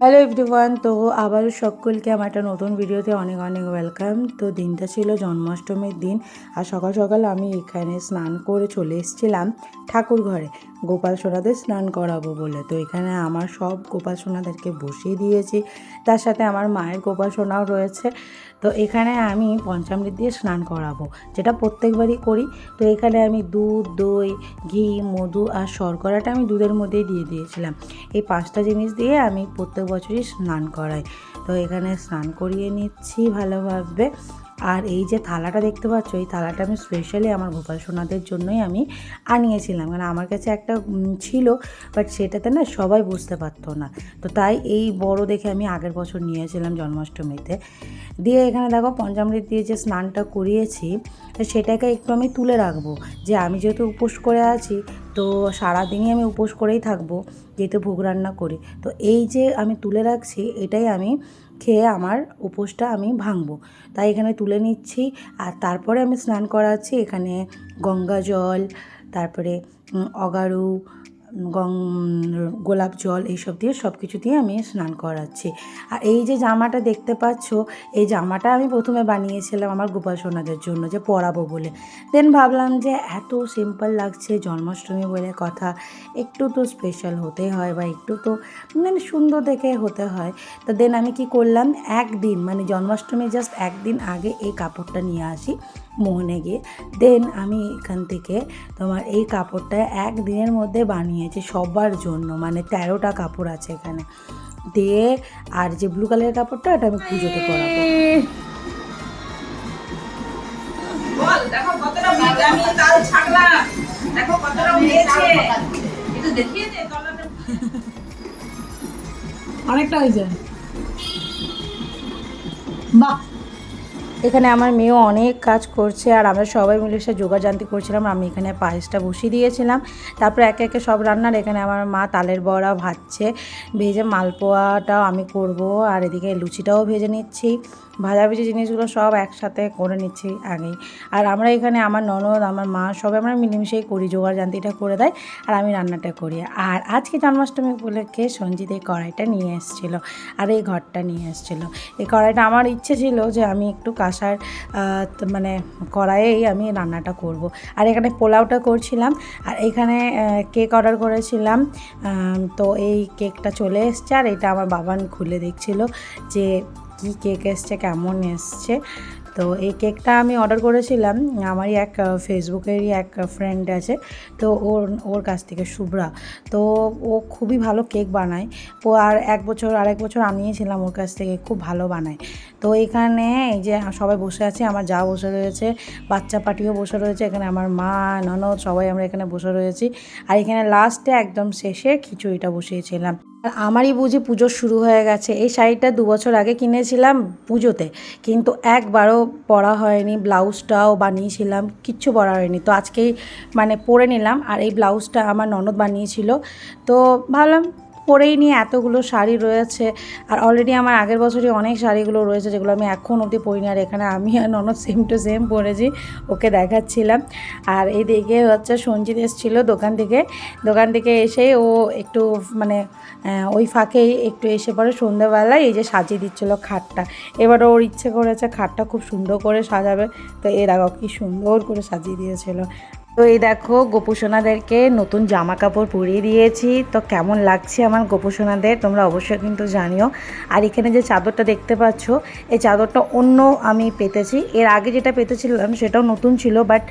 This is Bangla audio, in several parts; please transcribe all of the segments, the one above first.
হ্যালো এভরিওয়ান তো আবারও সকলকে আমার একটা নতুন ভিডিওতে অনেক অনেক ওয়েলকাম তো দিনটা ছিল জন্মাষ্টমীর দিন, আর সকাল সকাল আমি এখানে স্নান করে চলে এসেছিলাম ঠাকুর ঘরে। গোপাল সোনাদের স্নান করাবো বলে। তো এখানে আমার সব গোপাল সোনাদেরকে বসিয়ে দিয়েছি। তার সাথে আমার মায়ের গোপাল সোনাও রয়েছে। তো এখানে আমি পঞ্চামৃত দিয়ে স্নান করাবো, যেটা প্রত্যেকবারই করি। তো এখানে আমি দুধ, দই, ঘি, মধু আর শর্করাটা আমি দুধের মধ্যেই দিয়ে দিয়েছিলাম। এই পাঁচটা জিনিস দিয়ে আমি প্রত্যেক বছরই স্নান করাই। তো এখানে স্নান করিয়ে নিচ্ছি ভালোভাবে। আর এই যে থালাটা দেখতে পাচ্ছ, এই থালাটা আমি স্পেশালি আমার গোপাল সোনাদের জন্যই আমি আনিয়েছিলাম। কারণ আমার কাছে একটা ছিল বাট সেটাতে না সবাই বুঝতে পারতো না। তো তাই এই বড় দেখে আমি আগের বছর নিয়েছিলাম জন্মাষ্টমীতে। দিয়ে এখানে দেখো পঞ্চামৃত দিয়ে যে স্নানটা করিয়েছি সেটাকে একটু আমি তুলে রাখব। যে আমি যেহেতু উপোস করে আছি, তো সারাদিনই আমি উপোস করেই থাকব, যেহেতু ভোগ রান্না করি। তো এই যে আমি তুলে রাখছি, এটাই আমি খেয়ে আমার উপোসটা আমি ভাঙবো। তাই এখানে তুলে নিচ্ছি। আর তারপরে আমি স্নান করাচ্ছি। এখানে গঙ্গা জল, তারপরে অগারু গং, গোলাপ জল এইসব দিয়ে সব কিছু দিয়ে আমি স্নান করাচ্ছি। আর এই যে জামাটা দেখতে পাচ্ছ, এই জামাটা আমি প্রথমে বানিয়েছিলাম আমার গোপাল সোনাদের জন্য যে পরাবো বলে। দেন ভাবলাম যে এত সিম্পল লাগছে, জন্মাষ্টমী বলে কথা, একটু তো স্পেশাল হতে হয় বা একটু তো মানে সুন্দর দেখে হতে হয়। তো দেন আমি কি করলাম, একদিন মানে জন্মাষ্টমী জাস্ট একদিন আগে এই কাপড়টা নিয়ে আসি। মোহনে গিয়ে। দেন আমি এখান থেকে তোমার এই কাপড়টা একদিনের মধ্যে বানিয়েছি সবার জন্য মানে তেরোটা কাপড় আছে এখানে। দিয়ে আর যে ব্লু কালারের কাপড়টা এটা আমি পুজোতে পরাবো। বল দেখো কতটা আমি তাল ছাড়লাম দেখো কতটা মেয়েছে একটু দেখিয়ে দে তলাটা। অনেকটা হয়েছে বাহ! এখানে আমার মেয়েও অনেক কাজ করছে আর আমরা সবাই মিলে সে যোগাযান্তি করছিলাম। আমি এখানে পায়েসটা বসিয়ে দিয়েছিলাম। তারপরে একে একে সব রান্নার এখানে আমার মা তালের বড়া ভাজছে। ভেজে মালপোয়াটাও আমি করব আর এদিকে লুচিটাও ভেজে নিচ্ছি। ভাজাভুজি জিনিসগুলো সব একসাথে করে নিচ্ছি আগেই। আর আমরা এখানে আমার ননদ, আমার মা সবাই আমরা মিলেমিশেই করি যোগাযান্তিটা করে দেয় আর আমি রান্নাটা করি। আর আজকে জন্মাষ্টমী উপলক্ষে সঞ্জিত এই কড়াইটা নিয়ে এসেছিল আর এই ঘরটা নিয়ে এসেছিল। এই কড়াইটা আমার ইচ্ছে ছিল যে আমি একটু কাঁসার মানে কড়াইয়েই আমি রান্নাটা করব। আর এখানে পোলাওটা করছিলাম আর এখানে কেক অর্ডার করেছিলাম। তো এই কেকটা চলে এসছে আর এটা আমার বাবান খুলে দেখছিল যে কী কেক এসছে, কেমন এসছে? তো এই কেকটা আমি অর্ডার করেছিলাম। আমারই এক ফেসবুকেরই এক ফ্রেন্ড আছে। তো ওর ওর কাছ থেকে, শুভ্রা। তো ও খুবই ভালো কেক বানায়। ও আর এক বছর আর এক বছর আনিয়েছিলাম ওর কাছ থেকে, খুব ভালো বানায়। তো এখানে এই যে সবাই বসে আছে, আমার যা বসে রয়েছে, বাচ্চা পাটিও বসে রয়েছে, এখানে আমার মা, ননদ, সবাই আমরা এখানে বসে রয়েছি। আর এখানে লাস্টে একদম শেষে খিচুড়িটা বসিয়েছিলাম। আর আমারই বুঝি পুজো শুরু হয়ে গেছে। এই শাড়িটা দু বছর আগে কিনেছিলাম পুজোতে, কিন্তু একবারও পরা হয়নি। ব্লাউজটাও বানিয়েছিলাম, কিচ্ছু পরা হয়নি। তো আজকেই মানে পরে নিলাম, আর এই ব্লাউজটা আমার ননদ বানিয়েছিল। তো ভাবলাম পরেই নিয়ে এতগুলো শাড়ি রয়েছে। আর অলরেডি আমার আগের বছরই অনেক শাড়িগুলো রয়েছে যেগুলো আমি এখন অবধি পরিনি। আর এখানে আমি আর ননদ সেম টু সেম পরেছি, ওকে দেখাচ্ছিলাম। আর এই দিকে হচ্ছে সঞ্জিত এসেছিল দোকান থেকে। দোকান থেকে এসে ও একটু মানে ওই ফাঁকেই একটু এসে পরে সন্ধ্যেবেলায় এই যে সাজিয়ে দিচ্ছিল খাটটা। এবার ওর ইচ্ছে করেছে খাটটা খুব সুন্দর করে সাজাবে। তো এ দেখো কি সুন্দর করে সাজিয়ে দিয়েছিল। তো এই দেখো গোপুসোনাদেরকে নতুন জামা কাপড় পরিয়ে দিয়েছি। তো কেমন লাগছে আমার গোপুসোনাদের তোমরা অবশ্যই কিন্তু জানিও। আর এখানে যে চাদরটা দেখতে পাচ্ছ, এই চাদরটা অন্য আমি পেতেছি। এর আগে যেটা পেতেছিলাম, সেটাও নতুন ছিল বাট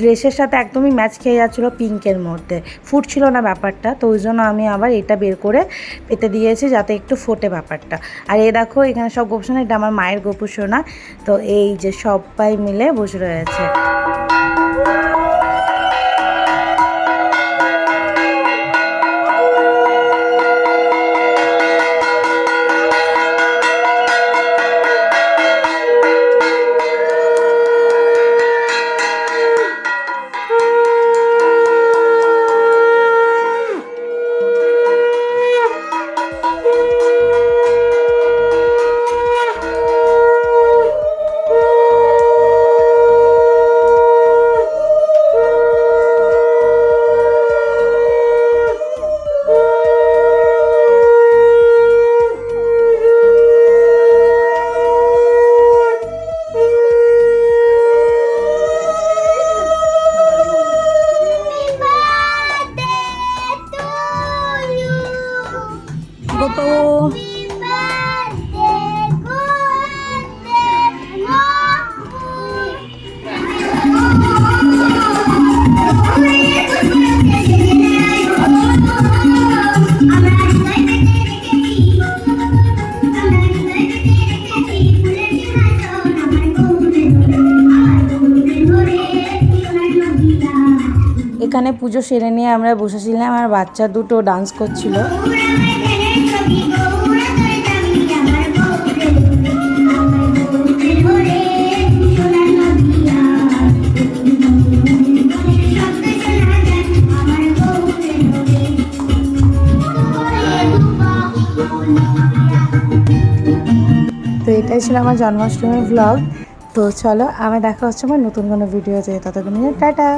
ড্রেসের সাথে একদমই ম্যাচ খেয়ে যাচ্ছিল পিঙ্কের মধ্যে। ফুটছিল না ব্যাপারটা, তো ওই জন্য আমি আবার এটা বের করে পেতে দিয়েছি, যাতে একটু ফোটে ব্যাপারটা। আর এ দেখো, এখানে সব গোপুসোনা এটা আমার মায়ের গোপুসোনা তো এই যে সবাই মিলে বসে রয়েছে। এখানে পুজো সেরে নিয়ে আমরা বসেছিলাম আর বাচ্চা দুটো ডান্স করছিল। এটাই ছিল আমার জন্মাষ্টমীর ব্লগ তো চলো আবার দেখা হচ্ছে আমার নতুন কোনো ভিডিওতে ততদিন টাটা।